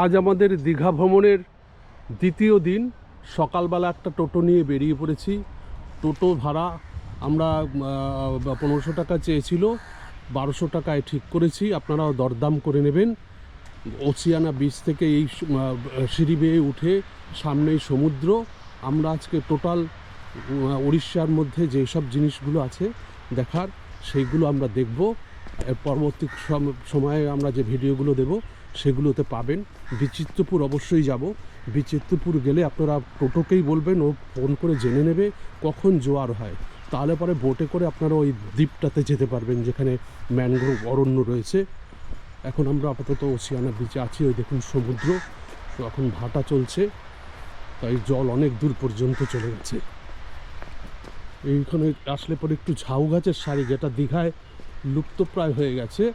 আজ আমাদের দীঘা ভ্রমণের দ্বিতীয় দিন। সকালবেলা একটা টোটো নিয়ে বেরিয়ে পড়েছি। টোটো ভাড়া আমরা পনেরোশো টাকা চেয়েছিল। বারোশো টাকায় ঠিক করেছি। আপনারাও দরদাম করে নেবেন। ওসিয়ানা বিচ থেকে এই সিঁড়ি বেয়ে উঠে সামনেই সমুদ্র। আমরা আজকে টোটাল উড়িষ্যার মধ্যে যেসব জিনিসগুলো আছে দেখার, সেইগুলো আমরা দেখব। পরবর্তী সম- সময়ে আমরা যে ভিডিওগুলো দেব, সেগুলোতে পাবেন। বিচিত্রপুর অবশ্যই যাব। বিচিত্রপুর গেলে আপনারা টোটোকেই বলবেন, ও ফোন করে জেনে নেবে কখন জোয়ার হয়। তাহলে পরে বোটে করে আপনারা ওই দ্বীপটাতে যেতে পারবেন, যেখানে ম্যানগ্রোভ অরণ্য রয়েছে। এখন আমরা আপাতত ওসিয়ানা বিচে আছি, ওই দেখুন সমুদ্র। এখন ভাটা চলছে, তাই জল অনেক দূর পর্যন্ত চলে গেছে। এইখানে আসলে পরে একটু ঝাউ গাছের শাড়ি যেটা দীঘায় লুপ্তপ্রায় হয়ে গেছে।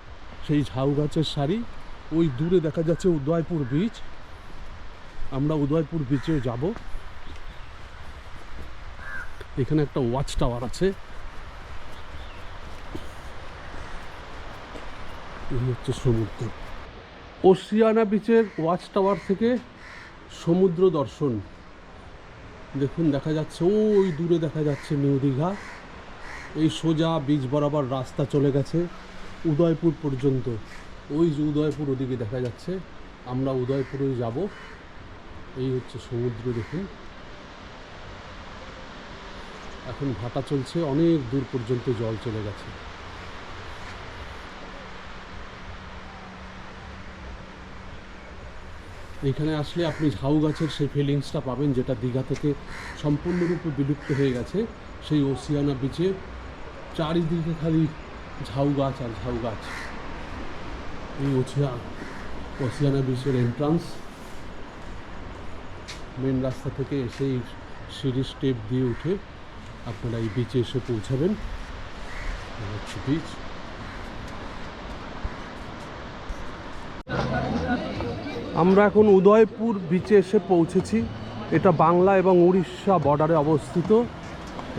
সেই ঝাউ গাছের শাড়ি ওই দূরে দেখা যাচ্ছে উদয়পুর বিচ আমরা উদয়পুর বিচে যাব। এখানে একটা ওয়াচ টাওয়ার আছে। এই হচ্ছে সমুদ্র। ওশিয়ানা বিচের ওয়াচ টাওয়ার থেকে সমুদ্র দর্শন। দেখুন, দেখা যাচ্ছে, ওই দূরে দেখা যাচ্ছে নিউ দীঘা। এই সোজা বীজ বরাবর রাস্তা চলে গেছে। উদয়পুর পর্যন্ত। ওই যে উদয়পুর ওদিকে দেখা যাচ্ছে। আমরা উদয়পুরে যাব। এই হচ্ছে সমুদ্র দেখুন। এখন ভাটা চলছে। অনেক দূর পর্যন্ত জল চলে গেছে। এখানে আসলে আপনি ঝাউ গাছের সেই ফিলিংসটা পাবেন, যেটা দীঘা থেকে সম্পূর্ণরূপে বিলুপ্ত হয়ে গেছে। সেই ওসিয়ানা বিচে চারিদিকে খালি ঝাউ গাছ আর ঝাউ গাছ। এই ওছিয়া ওসিয়ানা বিচের এন্ট্রান্স মেন রাস্তা থেকে এসেই সিঁড়ি স্টেপ দিয়ে উঠে আপনারা এই বিচে এসে পৌঁছাবেন। এই হচ্ছে বিচ আমরা এখন উদয়পুর বিচে এসে পৌঁছেছি। এটা বাংলা এবং উড়িষ্যা বর্ডারে অবস্থিত।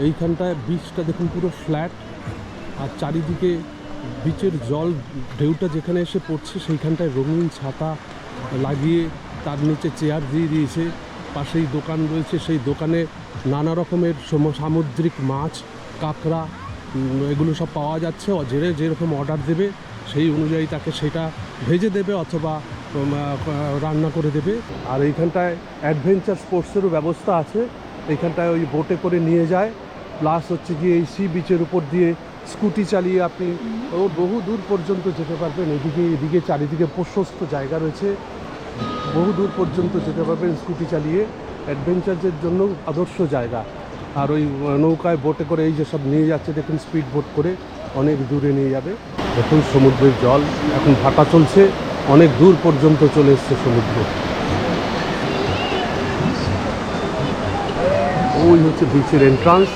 এইখানটায় বিচটা দেখুন পুরো ফ্ল্যাট আর চারিদিকে বিচের জল ঢেউটা যেখানে এসে পড়ছে, সেইখানটায় রঙিন ছাতা লাগিয়ে তার নিচে চেয়ার দিয়ে দিয়েছে। পাশেই দোকান রয়েছে, সেই দোকানে নানা রকমের সম- সামুদ্রিক মাছ, কাঁকড়া এগুলো সব পাওয়া যাচ্ছে। যে, যেরকম অর্ডার দেবে, সেই অনুযায়ী তাকে সেটা ভেজে দেবে অথবা রান্না করে দেবে। আর এইখানটায় অ্যাডভেঞ্চার স্পোর্টসেরও ব্যবস্থা আছে। এইখানটায় ওই বোটে করে নিয়ে যায়। প্লাস হচ্ছে গিয়ে এই সি বিচের উপর দিয়ে স্কুটি চালিয়ে আপনি ও বহু দূর পর্যন্ত যেতে পারবেন। এদিকে এদিকে চারিদিকে প্রশস্ত জায়গা রয়েছে। বহু দূর পর্যন্ত যেতে পারবেন স্কুটি চালিয়ে। অ্যাডভেঞ্চারদের জন্য আদর্শ জায়গা। আর ওই নৌকায় বোটে করে এই যে সব নিয়ে যাচ্ছে, দেখুন স্পিড বোট করে অনেক দূরে নিয়ে যাবে। দেখুন সমুদ্রের জল, এখন ভাটা চলছে। অনেক দূর পর্যন্ত চলে এসছে সমুদ্র। ওই হচ্ছে বিচের এন্ট্রান্স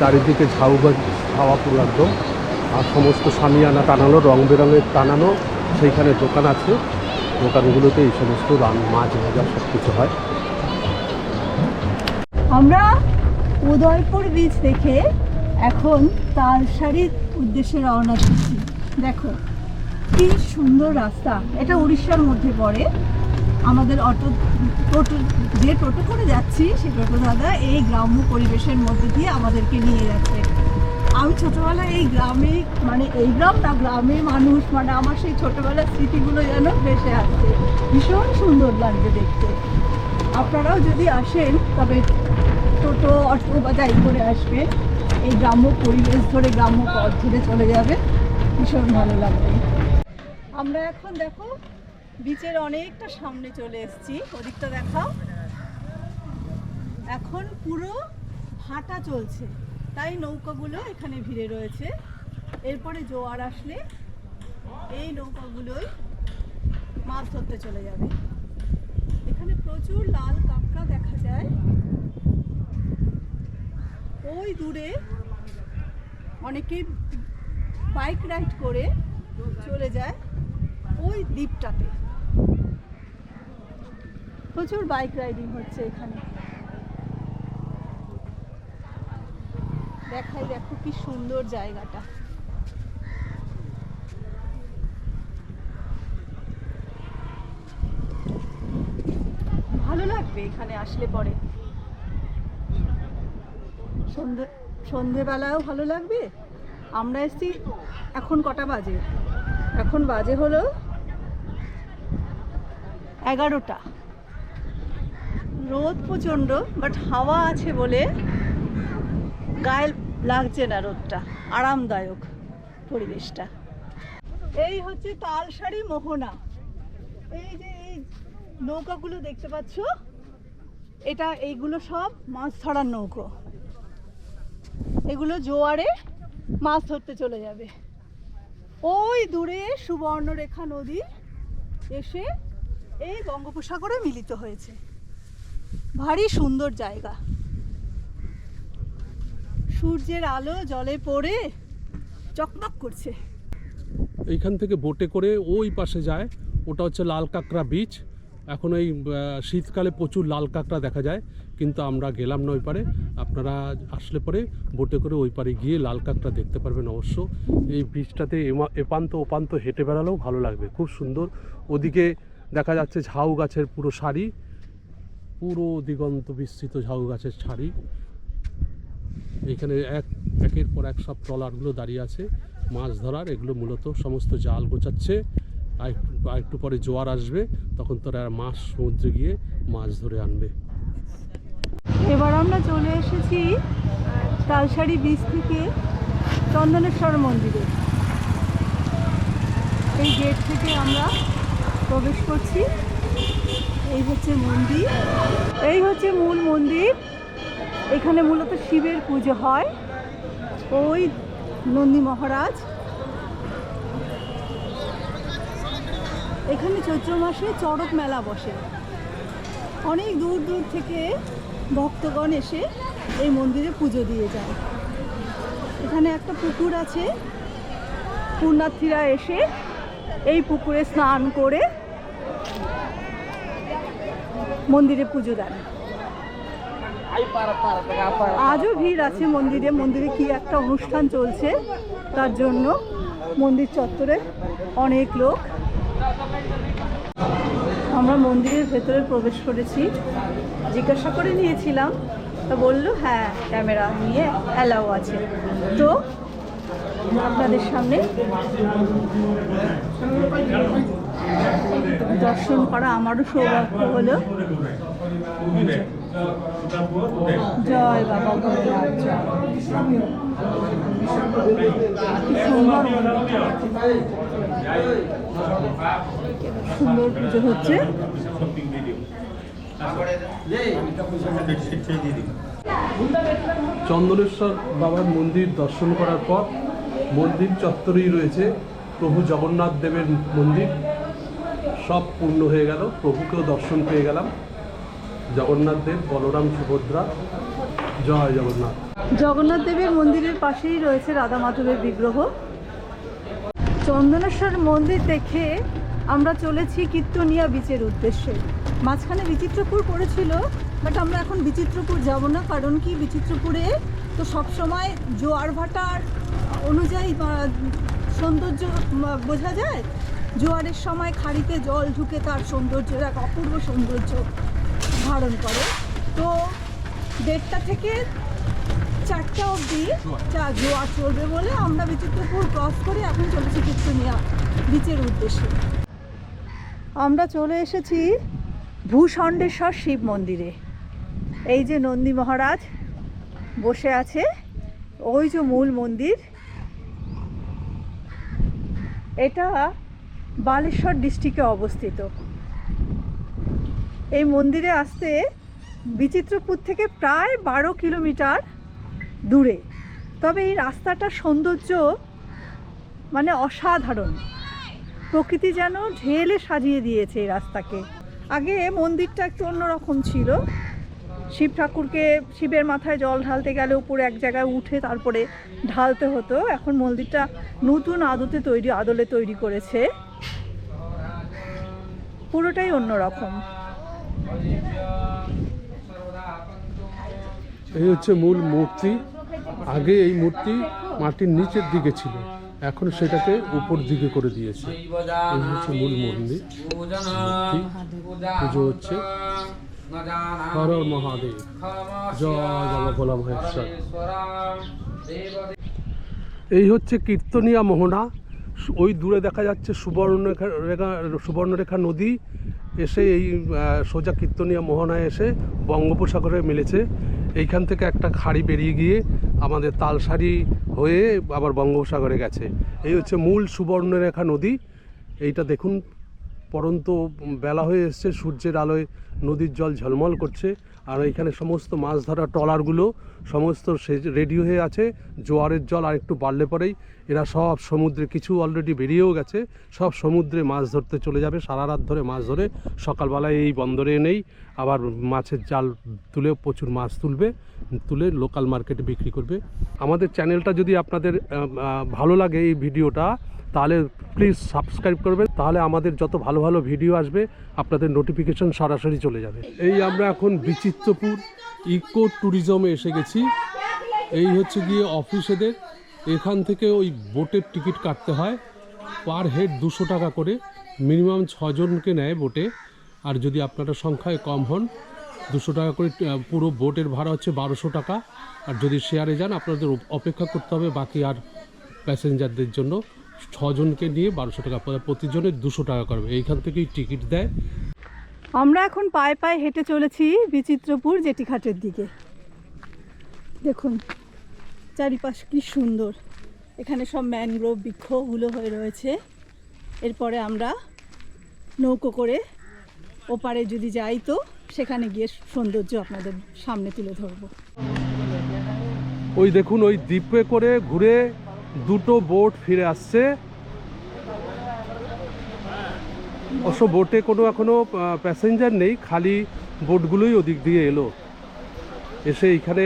চারিদিকে ঝাউ গাছ হাওয়া পুরো একদম আর সমস্ত সামিয়ানা টানানো, রং বেরঙের টানানো, সেইখানে দোকান আছে। দোকানগুলোতে এই সমস্ত রান, মাছ ভাজা সব কিছু হয়। আমরা উদয়পুর বীচ দেখে এখন তালসারির উদ্দেশ্যে রওনা দিচ্ছি। দেখো, কি সুন্দর রাস্তা। এটা উড়িষ্যার মধ্যে পড়ে। আমাদের অটো, টোটো, যে টোটো করে যাচ্ছি সেই টোটো দাদা এই গ্রাম্য পরিবেশের মধ্যে দিয়ে আমাদেরকে নিয়ে যাচ্ছে। আমি ছোটবেলায় এই গ্রামে মানে এই গ্রাম না গ্রামে মানুষ মানে আমার সেই ছোটবেলার স্মৃতিগুলো যেন ভেসে আসছে। ভীষণ সুন্দর লাগবে দেখতে। আপনারাও যদি আসেন, তবে টোটো, অটো বা যাই করে আসবে এই গ্রাম্য পরিবেশ ধরে, গ্রাম্য পথ ধরে চলে যাবে। ভীষণ ভালো লাগবে। আমরা এখন দেখো বিচের অনেকটা সামনে চলে এসেছি। ওদিকটা দেখাও। এখন পুরো ভাটা চলছে। তাই নৌকাগুলো এখানে ভিড়ে রয়েছে। এরপরে জোয়ার আসলে এই নৌকাগুলোই মাছ ধরতে চলে যাবে। এখানে প্রচুর লাল কাঁকড়া দেখা যায়। ওই দূরে অনেকেই বাইক রাইড করে চলে যায় ওই দ্বীপটাতে। প্রচুর বাইক রাইডিং হচ্ছে এখানে। দেখাই, দেখো কি সুন্দর জায়গাটা। ভালো লাগবে এখানে আসলে পরে। সন্ধে সন্ধেবেলাও ভালো লাগবে। আমরা এসছি এখন কটা বাজে? এখন বাজে হলো এগারোটা। রোদ প্রচণ্ড বাট হাওয়া আছে বলে গায়ে লাগছে না রোদটা, আরামদায়ক পরিবেশটা। এই হচ্ছে তালসারি মোহনা। এই যে এই নৌকাগুলো দেখতে পাচ্ছ, এটা এইগুলো সব মাছ ধরার নৌকো। এগুলো জোয়ারে মাছ ধরতে চলে যাবে। ওই দূরে সুবর্ণরেখা নদী এসে এই বঙ্গোপসাগরে মিলিত হয়েছে। ভারী সুন্দর জায়গা। সূর্যের আলো জলে পড়ে চকমক করছে। এইখান থেকে বোটে করে ওই পাশে যায়। ওটা হচ্ছে লাল কাঁকড়া বিচ এখন আহ, শীতকালে প্রচুর লাল কাঁকড়া দেখা যায়। কিন্তু আমরা গেলাম না ওই পারে। আপনারা আসলে পরে বোটে করে ওই পারে গিয়ে লাল কাঁকড়া দেখতে পারবেন অবশ্য। এই বিচটাতে এমা- এপান্ত ওপান্ত হেঁটে বেড়ালেও ভালো লাগবে। খুব সুন্দর। ওদিকে দেখা যাচ্ছে ঝাউ গাছের পুরো শাড়ি পুরো দিগন্ত বিস্তৃত ঝাউ গাছের সারি। এখানে এক, একের পর এক সব ট্রলারগুলো দাঁড়িয়ে আছে। মাছ ধরার, এগুলো মূলত সমস্ত জাল গোছাচ্ছে। আর একটু পরে জোয়ার আসবে, তখন তোরা মাছ সমুদ্রে গিয়ে মাছ ধরে আনবে। এবার আমরা চলে এসেছি তালসারি বীচ থেকে চন্দনেশ্বর মন্দিরে। এই গেট থেকে আমরা প্রবেশ করছি। এই হচ্ছে মন্দির। এই হচ্ছে মূল মন্দির। এখানে মূলত শিবের পুজো হয়। ওই নন্দী মহারাজ। এখানে চৈত্র মাসে চড়ক মেলা বসে। অনেক দূর দূর থেকে ভক্তগণ এসে এই মন্দিরে পুজো দিয়ে যায়। এখানে একটা পুকুর আছে। পুণ্যার্থীরা এসে এই পুকুরে স্নান করে মন্দিরে পুজো দেন। আজও ভিড় আছে মন্দিরে। মন্দিরে কি একটা অনুষ্ঠান চলছে, তার জন্য মন্দির চত্বরে অনেক লোক। আমরা মন্দিরের ভেতরে প্রবেশ করেছি। জিজ্ঞাসা করে নিয়েছিলাম, তা বলল হ্যাঁ ক্যামেরা নিয়ে অ্যালাউ আছে। তো আপনাদের সামনে দর্শন করা আমারও সৌভাগ্য হলো। চন্দনেশ্বর বাবার মন্দির দর্শন করার পর মন্দির চত্বরেই রয়েছে প্রভু জগন্নাথ দেবের মন্দির। সব পূর্ণ হয়ে গেল, প্রভুকেও দর্শন পেয়ে গেলাম। জগন্নাথ দেব, বলরাম সুভদ্রা। জয় জগন্নাথ। জগন্নাথ দেবের মন্দিরের পাশেই রয়েছে রাধা মাধবের বিগ্রহ। চন্দনেশ্বর মন্দির দেখে আমরা চলেছি কীর্তনিয়া বিচের উদ্দেশ্যে। মাঝখানে বিচিত্রপুর পড়েছিল, বাট আমরা এখন বিচিত্রপুর যাব না, কারণ কি বিচিত্রপুরে তো সবসময় জোয়ার ভাটার অনুযায়ী সৌন্দর্য বোঝা যায়? জোয়ারের সময় খাড়িতে জল ঢুকে তার সৌন্দর্য, এক অপূর্ব সৌন্দর্য। ধারণ করে। তো দেড়টা থেকে চারটা অবধি চা জোয়ার চলবে বলে আমরা বিচিত্রপুর ক্রস করে এখন চলেছি কীর্তনিয়া বিচের উদ্দেশ্যে। আমরা চলে এসেছি ভূষণ্ডেশ্বর শিব মন্দিরে। এই যে নন্দী মহারাজ বসে আছে ওই যে মূল মন্দির। এটা বালেশ্বর ডিস্ট্রিক্টে অবস্থিত। এই মন্দিরে আসতে বিচিত্রপুর থেকে প্রায় বারো কিলোমিটার দূরে। তবে এই রাস্তাটার সৌন্দর্য মানে অসাধারণ। প্রকৃতি যেন ঢেলে সাজিয়ে দিয়েছে এই রাস্তাকে। আগে মন্দিরটা একটু অন্যরকম ছিল। শিব ঠাকুরকে শিবের মাথায় জল ঢালতে গেলে উপরে এক জায়গায় উঠে তারপরে ঢালতে হতো। এখন মন্দিরটা নতুন আদতে তৈরি, আদলে তৈরি করেছে। পুরোটাই অন্যরকম। এই হচ্ছে মূল মূর্তি। আগে এই মূর্তি মাটির নিচের দিকে ছিল। এখন সেটাকে উপর দিকে করে দিয়েছে। এই হচ্ছে মূল মন্দির। পুজো হচ্ছে। হর মহাদেব। জয় ভোলা মহেশ্বর। এই হচ্ছে কীর্তনিয়া মোহনা। ওই দূরে দেখা যাচ্ছে সুবর্ণরেখা রেখা সুবর্ণরেখা নদী। এসে এই সোজা কীর্তনিয়া মোহনায় এসে বঙ্গোপসাগরে মিলেছে। এইখান থেকে একটা খাড়ি বেরিয়ে গিয়ে আমাদের তালসারি হয়ে আবার বঙ্গোপসাগরে গেছে। এই হচ্ছে মূল সুবর্ণরেখা নদী। এইটা দেখুন, পরন্ত বেলা হয়ে এসছে, সূর্যের আলোয় নদীর জল ঝলমল করছে। আর এখানে সমস্ত মাছ ধরা ট্রলারগুলো, সমস্ত রেডি হয়ে আছে। জোয়ারের জল আর একটু বাড়লে পরেই। এরা সব সমুদ্রে কিছু অলরেডি বেরিয়েও গেছে, সব সমুদ্রে মাছ ধরতে চলে যাবে, সারা রাত ধরে মাছ ধরে, সকালবেলায় এই বন্দরে এনেই আবার মাছের জাল তুলে প্রচুর মাছ তুলবে, তুলে লোকাল মার্কেটে বিক্রি করবে। আমাদের চ্যানেলটা যদি আপনাদের ভালো লাগে এই ভিডিওটা, তাহলে প্লিজ সাবস্ক্রাইব করবেন, তাহলে আমাদের যত ভালো ভালো ভিডিও আসবে, আপনাদের নোটিফিকেশন সরাসরি চলে যাবে। এই আমরা এখন বিচিত্রপুর ইকো ট্যুরিজমে এসে গেছি। এই হচ্ছে গিয়ে অফিসেদের এখান থেকে ওই বোটের টিকিট কাটতে হয়। পার হেড দুশো টাকা করে, মিনিমাম ছজনকে নেয় বোটে। আর যদি আপনারা সংখ্যায় কম হন, দুশো টাকা করে পুরো বোটের ভাড়া হচ্ছে বারোশো টাকা। আর যদি শেয়ারে যান, আপনাদের অপেক্ষা করতে হবে বাকি আর প্যাসেঞ্জারদের জন্য। ছজনকে নিয়ে বারোশো টাকা পরে প্রতিজনের দুশো টাকা করবে। এইখান থেকেই টিকিট দেয়। আমরা এখন পায়ে পায়ে হেঁটে চলেছি বিচিত্রপুর জেটিঘাটের দিকে। দেখুন। চারিপাশ কি সুন্দর। এখানে সব ম্যানগ্রোভ বৃক্ষগুলো হয়ে রয়েছে। এরপরে আমরা নৌকো করে ওপারে যদি যাই তো, সেখানে গিয়ে সৌন্দর্য আপনাদের সামনে তুলে ধরবো। ওই দেখুন, ওই দ্বীপে করে ঘুরে দুটো বোট ফিরে আসছে। অবশ্য বোটে কোনো এখনও প্যাসেঞ্জার নেই, খালি বোটগুলোই ওদিক দিয়ে এলো। এসে এইখানে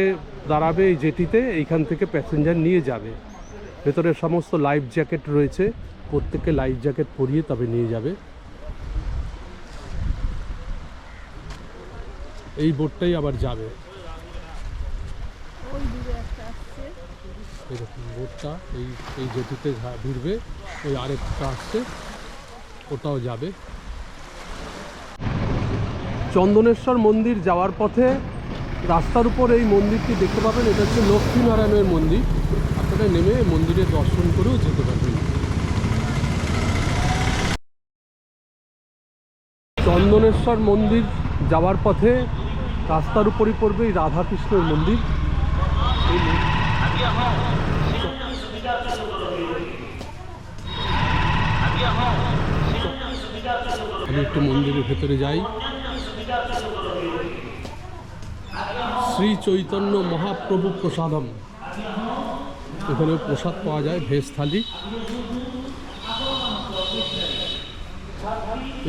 দাঁড়াবে এই জেটিতে এইখান থেকে প্যাসেঞ্জার নিয়ে যাবে। ভেতরে সমস্ত লাইফ জ্যাকেট রয়েছে প্রত্যেককে লাইফ জ্যাকেট পরিয়ে তবে নিয়ে যাবে। এই বোটটাই আবার যাবে। এরকম বোটটা এই এই জেটিতে ভিড়বে ওই আরেকটা আসছে ওটাও যাবে। চন্দনেশ্বর মন্দির যাওয়ার পথে রাস্তার উপর এই মন্দিরটি দেখতে পাবেন, এটা হচ্ছে লক্ষ্মীনারায়ণের মন্দির। আপনারা নেমে মন্দিরে দর্শন করেও যেতে পারবেন। চন্দনেশ্বর মন্দির যাওয়ার পথে রাস্তার উপরই পড়বে এই রাধাকৃষ্ণের মন্দির। আমি একটু মন্দিরের ভেতরে যাই। শ্রী চৈতন্য মহাপ্রভু প্রসাদম। এখানে প্রসাদ পাওয়া যায় ভেজ থালি।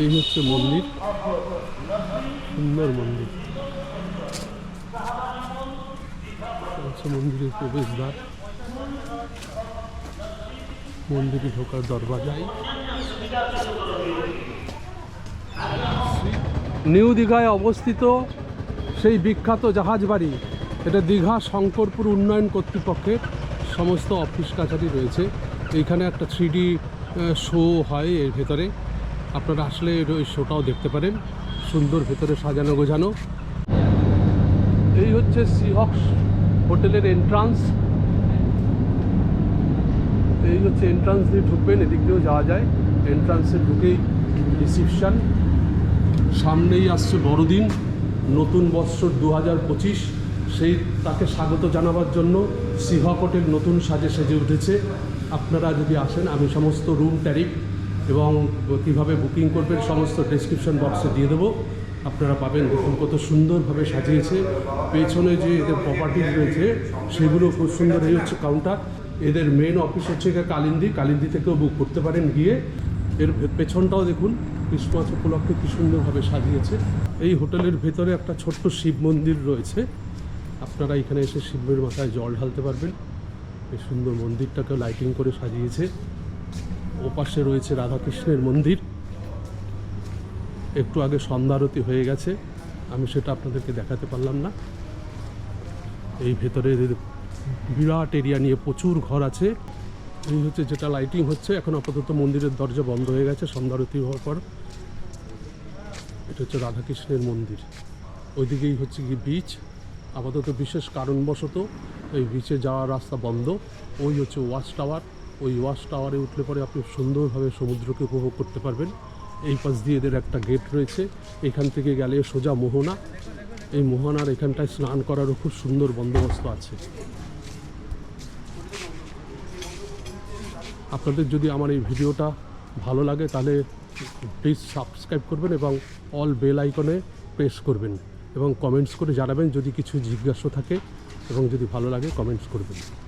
এই হচ্ছে মন্দির। সুন্দর মন্দির। হচ্ছে মন্দিরের প্রবেশদ্বার। মন্দিরে ঢোকার দরওয়াজায় নিউ দীঘায় অবস্থিত সেই বিখ্যাত জাহাজ বাড়ি, এটা দীঘা শঙ্করপুর উন্নয়ন কর্তৃপক্ষের সমস্ত অফিস কাছারি রয়েছে। এইখানে একটা থ্রি শো হয় এর ভেতরে। আপনারা আসলে ওই শোটাও দেখতে পারেন। সুন্দর ভেতরে সাজানো গোছানো। এই হচ্ছে সিহক্স হোটেলের এন্ট্রান্স এই হচ্ছে এন্ট্রান্স দিয়ে ঢুকবেন, এদিক দিয়েও যাওয়া যায়। এন্ট্রান্সে ঢুকেই রিসিপশান সামনেই আসছে বড়দিন। নতুন বৎসর দু হাজার পঁচিশ, সেই তাকে স্বাগত জানাবার জন্য সিহক নতুন সাজে সেজে উঠেছে। আপনারা যদি আসেন, আমি সমস্ত রুম ট্যারিফ এবং কীভাবে বুকিং করবেন সমস্ত ডেসক্রিপশন বক্সে দিয়ে দেবো। আপনারা পাবেন দেখুন কত সুন্দরভাবে সাজিয়েছে। পেছনে যে এদের প্রপার্টিজ রয়েছে, সেগুলো খুব সুন্দর এই হচ্ছে কাউন্টার এদের মেন অফিস হচ্ছে কালিন্দি। কালিন্দি থেকেও বুক করতে পারেন গিয়ে। এর পেছনটাও দেখুন ক্রিসমাস উপলক্ষে কি সুন্দরভাবে সাজিয়েছে। এই হোটেলের ভেতরে একটা ছোট্ট শিব মন্দির রয়েছে। আপনারা এখানে এসে শিবের মাথায় জল ঢালতে পারবেন। এই সুন্দর মন্দিরটাকে লাইটিং করে সাজিয়েছে। ওপাশে রয়েছে রাধাকৃষ্ণের মন্দির। একটু আগে সন্ধ্যারতি হয়ে গেছে। আমি সেটা আপনাদেরকে দেখাতে পারলাম না। এই ভেতরে বিরাট এরিয়া নিয়ে প্রচুর ঘর আছে। এই হচ্ছে যেটা লাইটিং হচ্ছে। এখন আপাতত মন্দিরের দরজা বন্ধ হয়ে গেছে। সন্ধ্যারতি হওয়ার পর এটা হচ্ছে রাধাকৃষ্ণের মন্দির। ওইদিকেই হচ্ছে কি বিচ আপাতত বিশেষ কারণবশত এই বিচে যাওয়ার রাস্তা বন্ধ। ওই হচ্ছে ওয়াচ টাওয়ার ওই ওয়াচ টাওয়ারে উঠলে পরে আপনি সুন্দরভাবে সমুদ্রকে উপভোগ করতে পারবেন। এই পাশ দিয়ে এদের একটা গেট রয়েছে। এখান থেকে গেলে সোজা মোহনা। এই মোহনার এখানটায় স্নান করারও খুব সুন্দর বন্দোবস্ত আছে। আপনাদের যদি আমার এই ভিডিওটা ভালো লাগে, তাহলে প্লিজ সাবস্ক্রাইব করবেন এবং অল বেল আইকনে প্রেস করবেন এবং কমেন্টস করে জানাবেন যদি কিছু জিজ্ঞাসা থাকে এবং যদি ভালো লাগে কমেন্টস করবেন।